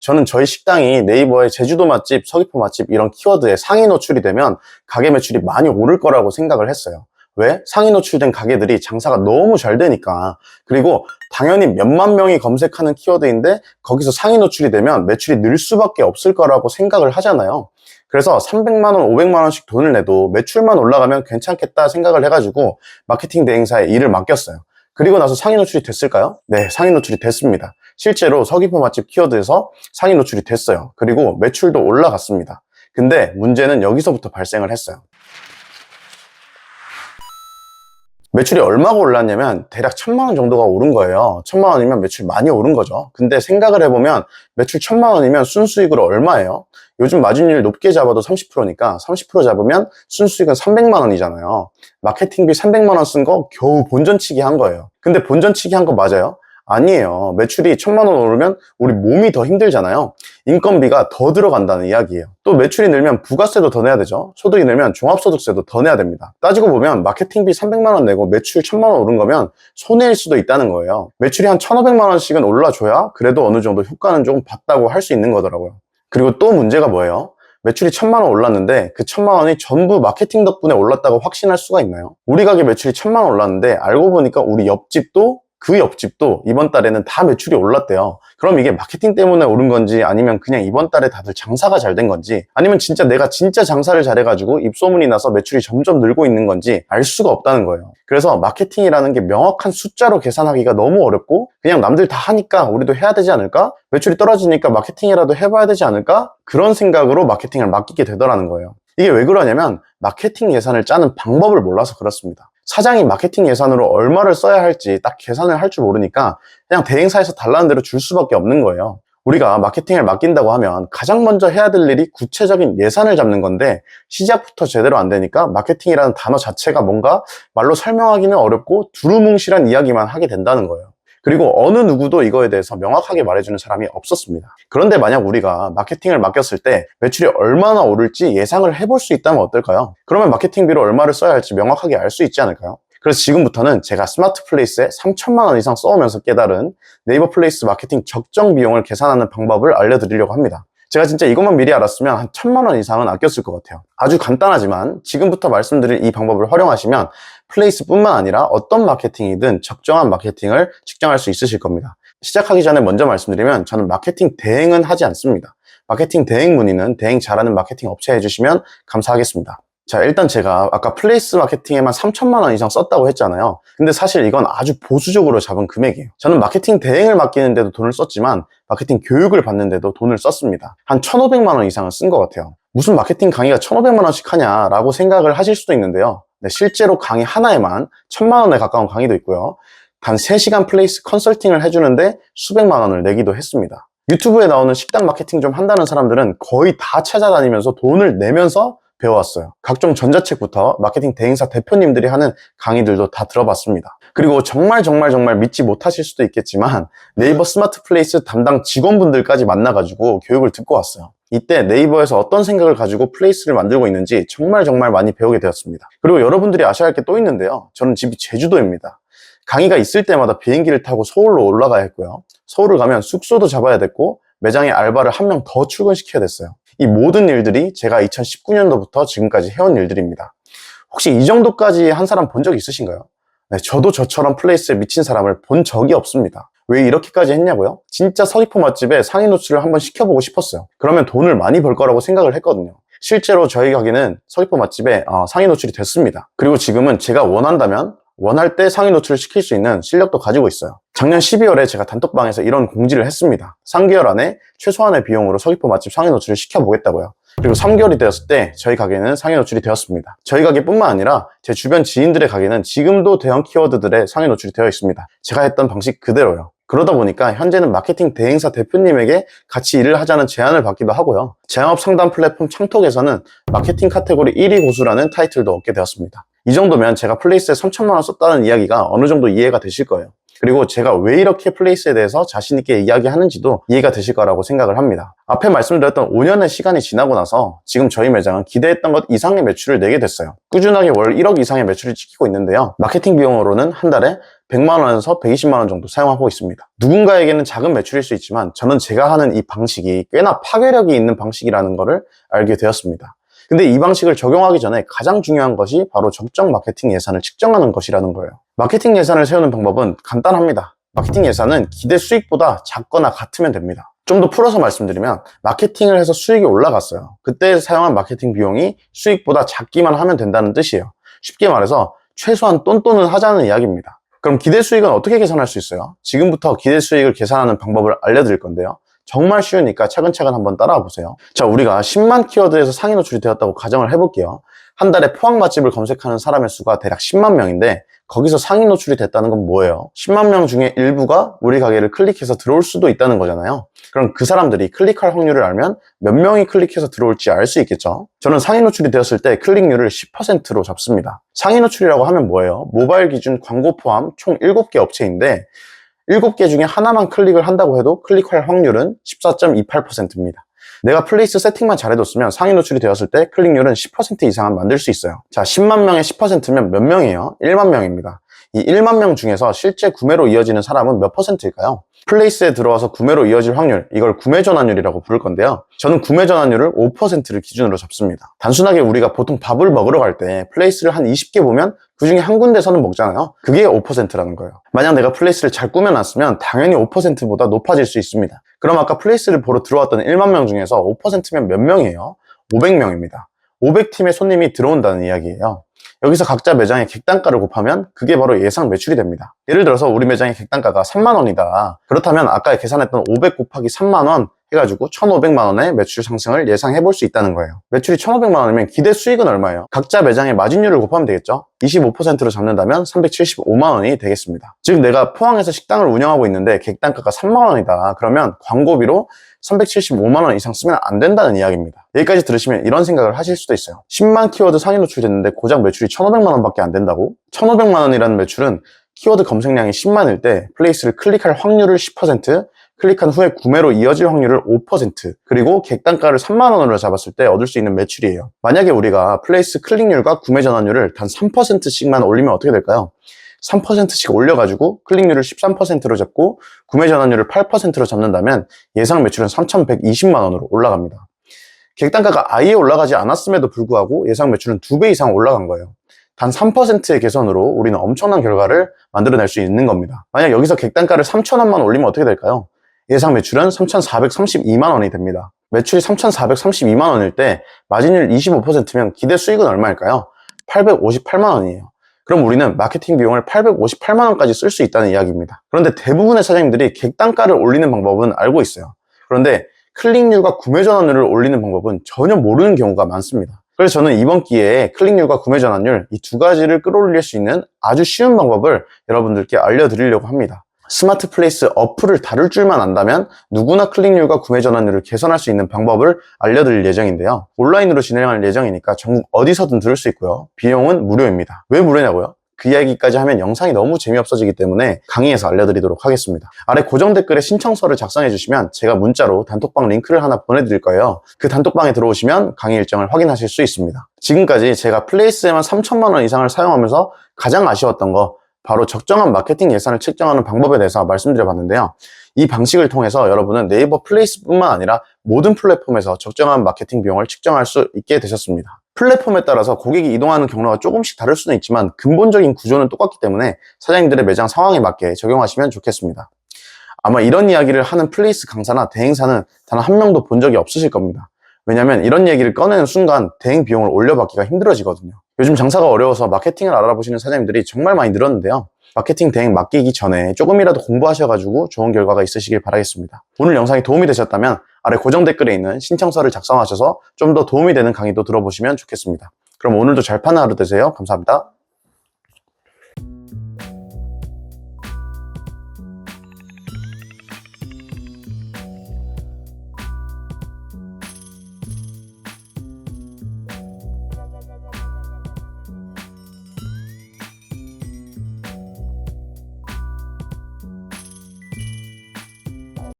저는 저희 식당이 네이버에 제주도 맛집, 서귀포 맛집 이런 키워드에 상위 노출이 되면 가게 매출이 많이 오를 거라고 생각을 했어요. 왜? 상위 노출된 가게들이 장사가 너무 잘 되니까. 그리고 당연히 몇만 명이 검색하는 키워드인데 거기서 상위 노출이 되면 매출이 늘 수밖에 없을 거라고 생각을 하잖아요. 그래서 300만 원, 500만 원씩 돈을 내도 매출만 올라가면 괜찮겠다 생각을 해가지고 마케팅 대행사에 일을 맡겼어요. 그리고 나서 상위 노출이 됐을까요? 네, 상위 노출이 됐습니다. 실제로 서귀포 맛집 키워드에서 상위 노출이 됐어요. 그리고 매출도 올라갔습니다. 근데 문제는 여기서부터 발생을 했어요. 매출이 얼마가 올랐냐면 대략 천만 원 정도가 오른 거예요. 천만 원이면 매출 많이 오른 거죠. 근데 생각을 해보면 매출 천만 원이면 순수익으로 얼마예요? 요즘 마진율 높게 잡아도 30%니까 30% 잡으면 순수익은 300만 원이잖아요. 마케팅비 300만 원 쓴 거 겨우 본전치기 한 거예요. 근데 본전치기 한 거 맞아요? 아니에요. 매출이 천만 원 오르면 우리 몸이 더 힘들잖아요. 인건비가 더 들어간다는 이야기예요. 또 매출이 늘면 부가세도 더 내야 되죠. 소득이 늘면 종합소득세도 더 내야 됩니다. 따지고 보면 마케팅비 300만 원 내고 매출 1000만 원 오른 거면 손해일 수도 있다는 거예요. 매출이 한 1500만 원씩은 올라줘야 그래도 어느 정도 효과는 조금 봤다고 할 수 있는 거더라고요. 그리고 또 문제가 뭐예요? 매출이 천만 원 올랐는데 그 천만 원이 전부 마케팅 덕분에 올랐다고 확신할 수가 있나요? 우리 가게 매출이 천만 원 올랐는데 알고 보니까 우리 옆집도 그 옆집도 이번 달에는 다 매출이 올랐대요. 그럼 이게 마케팅 때문에 오른 건지 아니면 그냥 이번 달에 다들 장사가 잘 된 건지 아니면 진짜 내가 진짜 장사를 잘해가지고 입소문이 나서 매출이 점점 늘고 있는 건지 알 수가 없다는 거예요. 그래서 마케팅이라는 게 명확한 숫자로 계산하기가 너무 어렵고 그냥 남들 다 하니까 우리도 해야 되지 않을까? 매출이 떨어지니까 마케팅이라도 해봐야 되지 않을까? 그런 생각으로 마케팅을 맡기게 되더라는 거예요. 이게 왜 그러냐면 마케팅 예산을 짜는 방법을 몰라서 그렇습니다. 사장이 마케팅 예산으로 얼마를 써야 할지 딱 계산을 할 줄 모르니까 그냥 대행사에서 달라는 대로 줄 수밖에 없는 거예요. 우리가 마케팅을 맡긴다고 하면 가장 먼저 해야 될 일이 구체적인 예산을 잡는 건데 시작부터 제대로 안 되니까 마케팅이라는 단어 자체가 뭔가 말로 설명하기는 어렵고 두루뭉실한 이야기만 하게 된다는 거예요. 그리고 어느 누구도 이거에 대해서 명확하게 말해주는 사람이 없었습니다. 그런데 만약 우리가 마케팅을 맡겼을 때 매출이 얼마나 오를지 예상을 해볼 수 있다면 어떨까요? 그러면 마케팅비로 얼마를 써야 할지 명확하게 알 수 있지 않을까요? 그래서 지금부터는 제가 스마트 플레이스에 3천만 원 이상 써오면서 깨달은 네이버 플레이스 마케팅 적정 비용을 계산하는 방법을 알려드리려고 합니다. 제가 진짜 이것만 미리 알았으면 한 천만 원 이상은 아꼈을 것 같아요. 아주 간단하지만 지금부터 말씀드릴 이 방법을 활용하시면 플레이스뿐만 아니라 어떤 마케팅이든 적정한 마케팅을 측정할 수 있으실 겁니다. 시작하기 전에 먼저 말씀드리면 저는 마케팅 대행은 하지 않습니다. 마케팅 대행 문의는 대행 잘하는 마케팅 업체 해주시면 감사하겠습니다. 자, 일단 제가 아까 플레이스 마케팅에만 3천만 원 이상 썼다고 했잖아요. 근데 사실 이건 아주 보수적으로 잡은 금액이에요. 저는 마케팅 대행을 맡기는데도 돈을 썼지만 마케팅 교육을 받는데도 돈을 썼습니다. 한 1,500만 원 이상은 쓴 것 같아요. 무슨 마케팅 강의가 1,500만 원씩 하냐라고 생각을 하실 수도 있는데요. 네, 실제로 강의 하나에만 1,000만 원에 가까운 강의도 있고요. 단 3시간 플레이스 컨설팅을 해주는데 수백만 원을 내기도 했습니다. 유튜브에 나오는 식당 마케팅 좀 한다는 사람들은 거의 다 찾아다니면서 돈을 내면서 배워왔어요. 각종 전자책부터 마케팅 대행사 대표님들이 하는 강의들도 다 들어봤습니다. 그리고 정말 정말 정말 믿지 못하실 수도 있겠지만 네이버 스마트 플레이스 담당 직원분들까지 만나가지고 교육을 듣고 왔어요. 이때 네이버에서 어떤 생각을 가지고 플레이스를 만들고 있는지 정말 정말 많이 배우게 되었습니다. 그리고 여러분들이 아셔야 할 게 또 있는데요. 저는 집이 제주도입니다. 강의가 있을 때마다 비행기를 타고 서울로 올라가야 했고요. 서울을 가면 숙소도 잡아야 됐고 매장에 알바를 한 명 더 출근시켜야 됐어요. 이 모든 일들이 제가 2019년도부터 지금까지 해온 일들입니다. 혹시 이 정도까지 한 사람 본 적 있으신가요? 네, 저도 저처럼 플레이스에 미친 사람을 본 적이 없습니다. 왜 이렇게까지 했냐고요? 진짜 서귀포 맛집에 상위 노출을 한번 시켜보고 싶었어요. 그러면 돈을 많이 벌 거라고 생각을 했거든요. 실제로 저희 가게는 서귀포 맛집에 어, 상위 노출이 됐습니다. 그리고 지금은 제가 원한다면 원할 때 상위 노출을 시킬 수 있는 실력도 가지고 있어요. 작년 12월에 제가 단톡방에서 이런 공지를 했습니다. 3개월 안에 최소한의 비용으로 서귀포 맛집 상위 노출을 시켜보겠다고요. 그리고 3개월이 되었을 때 저희 가게는 상위 노출이 되었습니다. 저희 가게뿐만 아니라 제 주변 지인들의 가게는 지금도 대형 키워드들의 상위 노출이 되어 있습니다. 제가 했던 방식 그대로요. 그러다 보니까 현재는 마케팅 대행사 대표님에게 같이 일을 하자는 제안을 받기도 하고요. 제업 상담 플랫폼 창톡에서는 마케팅 카테고리 1위 고수라는 타이틀도 얻게 되었습니다. 이 정도면 제가 플레이스에 3천만 원 썼다는 이야기가 어느 정도 이해가 되실 거예요. 그리고 제가 왜 이렇게 플레이스에 대해서 자신있게 이야기하는지도 이해가 되실 거라고 생각을 합니다. 앞에 말씀드렸던 5년의 시간이 지나고 나서 지금 저희 매장은 기대했던 것 이상의 매출을 내게 됐어요. 꾸준하게 월 1억 이상의 매출을 찍히고 있는데요. 마케팅 비용으로는 한 달에 100만 원에서 120만 원 정도 사용하고 있습니다. 누군가에게는 작은 매출일 수 있지만 저는 제가 하는 이 방식이 꽤나 파괴력이 있는 방식이라는 것을 알게 되었습니다. 근데 이 방식을 적용하기 전에 가장 중요한 것이 바로 적정 마케팅 예산을 측정하는 것이라는 거예요. 마케팅 예산을 세우는 방법은 간단합니다. 마케팅 예산은 기대 수익보다 작거나 같으면 됩니다. 좀 더 풀어서 말씀드리면 마케팅을 해서 수익이 올라갔어요. 그때 사용한 마케팅 비용이 수익보다 작기만 하면 된다는 뜻이에요. 쉽게 말해서 최소한 똔똔은 하자는 이야기입니다. 그럼 기대 수익은 어떻게 계산할 수 있어요? 지금부터 기대 수익을 계산하는 방법을 알려드릴 건데요. 정말 쉬우니까 차근차근 한번 따라와 보세요. 자, 우리가 10만 키워드에서 상위 노출이 되었다고 가정을 해볼게요. 한 달에 포항 맛집을 검색하는 사람의 수가 대략 10만 명인데 거기서 상위 노출이 됐다는 건 뭐예요? 10만 명 중에 일부가 우리 가게를 클릭해서 들어올 수도 있다는 거잖아요. 그럼 그 사람들이 클릭할 확률을 알면 몇 명이 클릭해서 들어올지 알 수 있겠죠? 저는 상위 노출이 되었을 때 클릭률을 10%로 잡습니다. 상위 노출이라고 하면 뭐예요? 모바일 기준 광고 포함 총 7개 업체인데 7개 중에 하나만 클릭을 한다고 해도 클릭할 확률은 14.28%입니다. 내가 플레이스 세팅만 잘해뒀으면 상위 노출이 되었을 때 클릭률은 10% 이상은 만들 수 있어요. 자, 10만 명의 10%면 몇 명이에요? 1만 명입니다. 이 1만 명 중에서 실제 구매로 이어지는 사람은 몇 퍼센트일까요? 플레이스에 들어와서 구매로 이어질 확률, 이걸 구매 전환율이라고 부를 건데요. 저는 구매 전환율을 5%를 기준으로 잡습니다. 단순하게 우리가 보통 밥을 먹으러 갈 때 플레이스를 한 20개 보면 그 중에 한 군데서는 먹잖아요. 그게 5%라는 거예요. 만약 내가 플레이스를 잘 꾸며놨으면 당연히 5%보다 높아질 수 있습니다. 그럼 아까 플레이스를 보러 들어왔던 1만 명 중에서 5%면 몇 명이에요? 500명입니다. 500팀의 손님이 들어온다는 이야기예요. 여기서 각자 매장의 객단가를 곱하면 그게 바로 예상 매출이 됩니다. 예를 들어서 우리 매장의 객단가가 3만 원이다. 그렇다면 아까 계산했던 500 곱하기 3만 원 해가지고 1,500만 원의 매출 상승을 예상해 볼 수 있다는 거예요. 매출이 1,500만 원이면 기대 수익은 얼마예요? 각자 매장의 마진율을 곱하면 되겠죠? 25%로 잡는다면 375만 원이 되겠습니다. 즉 내가 포항에서 식당을 운영하고 있는데 객단가가 3만 원이다. 그러면 광고비로 375만 원 이상 쓰면 안 된다는 이야기입니다. 여기까지 들으시면 이런 생각을 하실 수도 있어요. 10만 키워드 상위 노출됐는데 고작 매출이 1,500만 원밖에 안 된다고? 1,500만 원이라는 매출은 키워드 검색량이 10만일 때 플레이스를 클릭할 확률을 10%, 클릭한 후에 구매로 이어질 확률을 5%, 그리고 객단가를 3만 원으로 잡았을 때 얻을 수 있는 매출이에요. 만약에 우리가 플레이스 클릭률과 구매 전환율을 단 3%씩만 올리면 어떻게 될까요? 3%씩 올려가지고 클릭률을 13%로 잡고 구매 전환율을 8%로 잡는다면 예상 매출은 3,120만 원으로 올라갑니다. 객단가가 아예 올라가지 않았음에도 불구하고 예상 매출은 2배 이상 올라간 거예요. 단 3%의 개선으로 우리는 엄청난 결과를 만들어낼 수 있는 겁니다. 만약 여기서 객단가를 3,000원만 올리면 어떻게 될까요? 예상 매출은 3,432만 원이 됩니다. 매출이 3,432만 원일 때 마진율 25%면 기대 수익은 얼마일까요? 858만 원이에요. 그럼 우리는 마케팅 비용을 858만 원까지 쓸 수 있다는 이야기입니다. 그런데 대부분의 사장님들이 객단가를 올리는 방법은 알고 있어요. 그런데 클릭률과 구매 전환율을 올리는 방법은 전혀 모르는 경우가 많습니다. 그래서 저는 이번 기회에 클릭률과 구매 전환율 이 두 가지를 끌어올릴 수 있는 아주 쉬운 방법을 여러분들께 알려드리려고 합니다. 스마트 플레이스 어플을 다룰 줄만 안다면 누구나 클릭률과 구매 전환율을 개선할 수 있는 방법을 알려드릴 예정인데요. 온라인으로 진행할 예정이니까 전국 어디서든 들을 수 있고요. 비용은 무료입니다. 왜 무료냐고요? 그 이야기까지 하면 영상이 너무 재미없어지기 때문에 강의에서 알려드리도록 하겠습니다. 아래 고정 댓글에 신청서를 작성해 주시면 제가 문자로 단톡방 링크를 하나 보내드릴 거예요. 그 단톡방에 들어오시면 강의 일정을 확인하실 수 있습니다. 지금까지 제가 플레이스에만 3천만 원 이상을 사용하면서 가장 아쉬웠던 거 바로 적정한 마케팅 예산을 측정하는 방법에 대해서 말씀드려 봤는데요. 이 방식을 통해서 여러분은 네이버 플레이스뿐만 아니라 모든 플랫폼에서 적정한 마케팅 비용을 측정할 수 있게 되셨습니다. 플랫폼에 따라서 고객이 이동하는 경로가 조금씩 다를 수는 있지만 근본적인 구조는 똑같기 때문에 사장님들의 매장 상황에 맞게 적용하시면 좋겠습니다. 아마 이런 이야기를 하는 플레이스 강사나 대행사는 단 한 명도 본 적이 없으실 겁니다. 왜냐면 이런 얘기를 꺼내는 순간 대행 비용을 올려받기가 힘들어지거든요. 요즘 장사가 어려워서 마케팅을 알아보시는 사장님들이 정말 많이 늘었는데요. 마케팅 대행 맡기기 전에 조금이라도 공부하셔가지고 좋은 결과가 있으시길 바라겠습니다. 오늘 영상이 도움이 되셨다면 아래 고정 댓글에 있는 신청서를 작성하셔서 좀 더 도움이 되는 강의도 들어보시면 좋겠습니다. 그럼 오늘도 잘 파는 하루 되세요. 감사합니다.